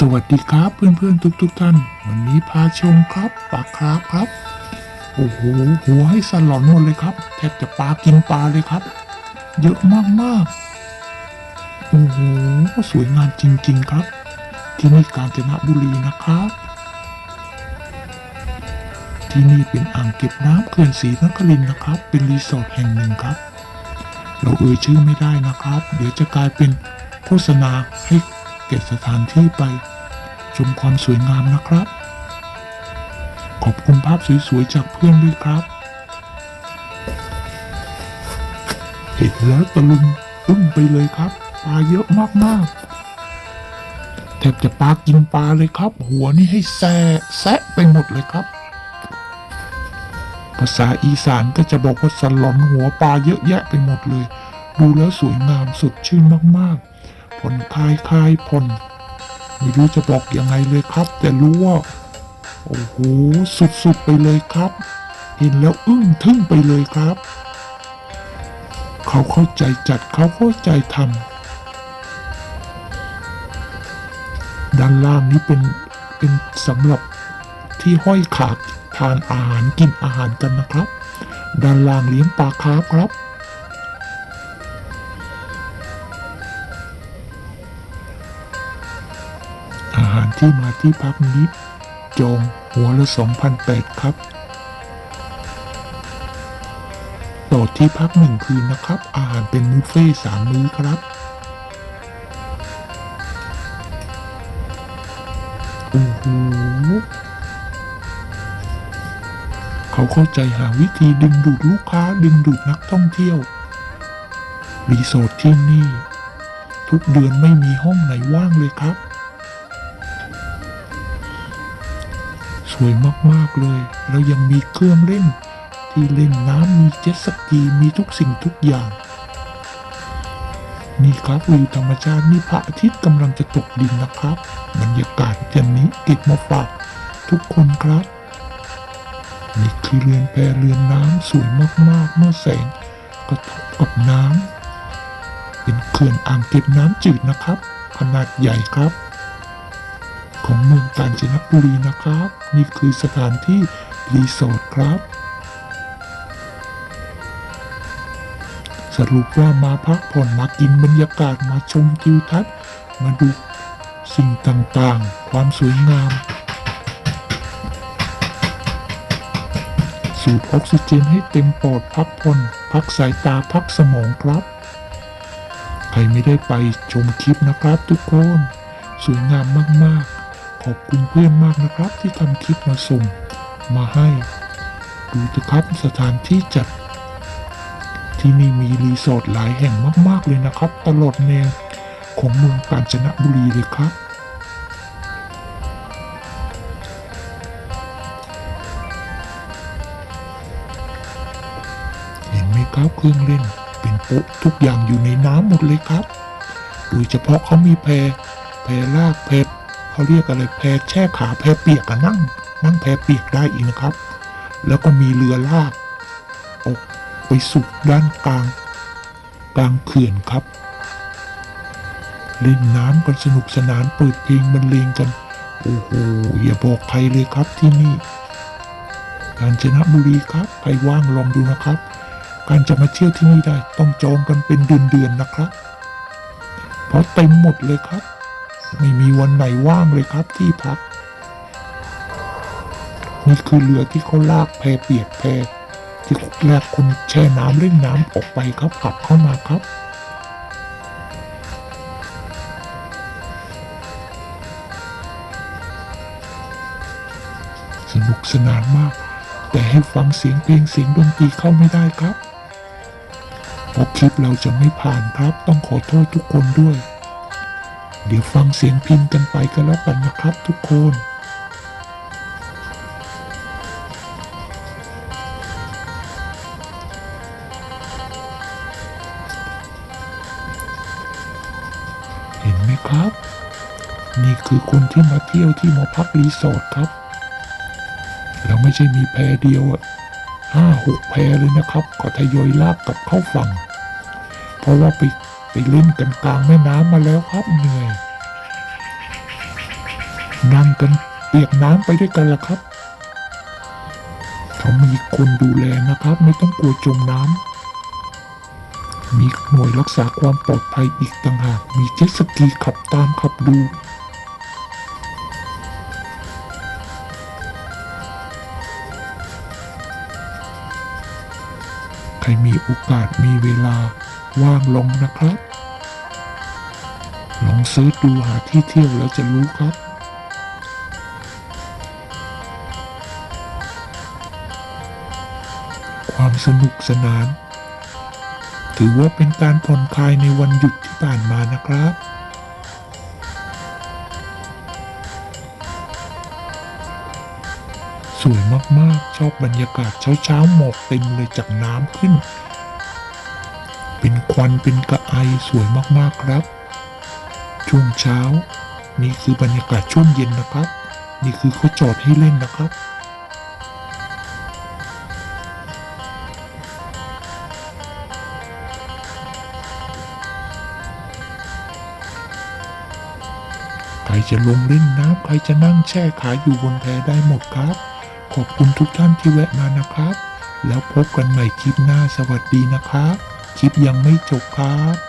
สวัสดีครับเพื่อนๆทุกๆท่าน วันนี้พาชมครับปลาคราฟครับ โอ้โหหัวให้สลอนหมดเลยครับ แทบจะปลากินปลาเลยครับ เยอะมากๆโอ้โหสวยงามจริง ๆครับ ที่นี่กาญจนบุรีนะครับ ที่นี่เป็นอ่างเก็บน้ำเขื่อนศรีนครินนะครับ เป็นรีสอร์ทแห่งหนึ่งครับ เราเอ่ยชื่อไม่ได้นะครับ เดี๋ยวจะกลายเป็นโฆษณาให้ เก็บสถานที่ไป ชมความสวยงามนะครับ ขอบคุณภาพสวยๆจากเพื่อนด้วยครับ เห็นแล้วตะลุมอึ้งไปเลยครับ ปลาเยอะมากๆแทบจะปลากินปลาเลยครับ หัวนี่ให้แซะแซะไปหมดเลยครับ ภาษาอีสานก็จะบอกว่าสลอนหัวปลาเยอะแยะไปหมดเลย ดูแล้วสวยงามสดชื่นมากๆ ผ่อนคลายคลายผ่อนไม่รู้จะบอกยังไงเลยครับ แต่รู้ว่า โอ้โห สุดๆไปเลยครับ เห็นแล้วอึ้งทึ่งไปเลยครับ เขาเข้าใจจัดเขาเข้าใจทำด้านล่างนี้เป็นเป็นสำหรับที่ห้อยขาทานอาหารกินอาหารกันนะครับ ด้านล่างเลี้ยงปลาคาร์ฟครับ ที่มาที่พักนี้ จองหัวละ2,008ครับ ต่อที่พักหนึ่งคืนนะครับ อาหารเป็นบุฟเฟ่สามมื้อครับ โอ้โหเขาเข้าใจหาวิธีดึงดูดลูกค้าดึงดูดนักท่องเที่ยว รีสอร์ทที่นี่ ทุกเดือนไม่มีห้องไหนว่างเลยครับ วยมากๆเลยแล้วยังมีเครื่องเล่น ที่เล่นน้ำมีเจ็ตสกีมีทุกสิ่งทุกอย่าง นี่ครับวิวธรรมชาตินี่พระอาทิตย์กำลังจะตกดินนะครับ บรรยากาศอย่างนี้เก็บมาฝากทุกคนครับนี่คือเรือนแพเรือนน้ำสวยมากๆเมื่อแสงกระทบกับน้ำเป็นเขื่อนอ่างเก็บน้ำจืดนะครับ ขนาดใหญ่ครับ ของเมืองกาญจนบุรีนะครับ นี่คือสถานที่รีสอร์ทครับ สรุปว่ามาพักผ่อนมากินบรรยากาศมาชมทิวทัศน์ มาดูสิ่งต่างๆ ความสวยงาม สูดออกซิเจนให้เต็มปอดพักผ่อนพักสายตาพักสมองครับ ใครไม่ได้ไปชมคลิปนะครับทุกคน สวยงามมาก ๆ อบคุณเพื่อนมากนะครับที่ทำคลิปมาส่งมาให้ ดูเถอะครับสถานที่จัด ที่นี่มีรีสอร์ทหลายแห่งมากๆเลยนะครับ ตลอดแนวของเมืองกาญจนบุรีเลยครับเห็นไหมครับเครื่องเล่นเป็นโป๊ะทุกอย่างอยู่ในน้ำหมดเลยครับ โดยเฉพาะเขามีแพแพลากแพ เขาเรียกอะไรแพแช่ขาแพเปียกอะนั่ง นั่งแพเปียกได้อีกนะครับ แล้วก็มีเรือลากออกไปสุดด้านกลาง กลางเขื่อนครับ เล่นน้ำกันสนุกสนานเปิดเพลงบรรเลงกัน โอ้โหอย่าบอกใครเลยครับที่นี่กาญจนบุรีครับใครว่างลองดูนะครับ การจะมาเที่ยวที่นี่ได้ต้องจองกันเป็นเดือนๆนะครับ เพราะเต็มหมดเลยครับ ไม่มีวันไหนว่างเลยครับที่พัก นี่คือเรือที่เขาลากแพเปียกแพที่แลกคนแช่น้ำเล่นน้ำออกไปครับกลับเข้ามาครับสนุกสนานมาก แต่ให้ฟังเสียงเพลงเสียงดนตรีเข้าไม่ได้ครับเพราะคลิปเราจะไม่ผ่านครับ ต้องขอโทษทุกคนด้วย เดี๋ยวฟังเสียงพิมพ์กันไปก็แล้วกันนะครับทุกคนเห็นไหมครับ นี่คือคนที่มาเที่ยวที่มาพักรีสอร์ทครับ แล้วไม่ใช่มีแพเดียวอะห้าหกแพเลยนะครับ ก็ทยอยลากกลับเข้าฝั่ง เพราะว่าปไป เล่นกันกลางแม่น้ำมาแล้วครับเหนื่อยงานกันเปียกน้ำไปด้วยกันละครับ เขามีคนดูแลนะครับ ไม่ต้องกลัวจมน้ำ มีหน่วยรักษาความปลอดภัยอีกต่างหาก มีเจ็ตสกีขับตามขับดูใครมีโอกาสมีเวลา ว่างลงนะครับ ลองเซิร์ชดูหาที่เที่ยวแล้วจะรู้ครับ ความสนุกสนาน ถือว่าเป็นการผ่อนคลายในวันหยุดที่ผ่านมานะครับสวยมาก ๆ ชอบบรรยากาศเช้า ๆ หมอกเต็มเลยจากน้ำขึ้น เป็นควันเป็นกระไอสวยมากๆครับ ช่วงเช้า นี่คือบรรยากาศช่วงเย็นนะครับ นี่คือเขาจอดให้เล่นนะครับใครจะลงเล่นน้ำใครจะนั่งแช่ขาอยู่บนแพได้หมดครับ ขอบคุณทุกท่านที่แวะมานะครับ แล้วพบกันใหม่คลิปหน้าสวัสดีนะครับ คลิปยังไม่จบครับ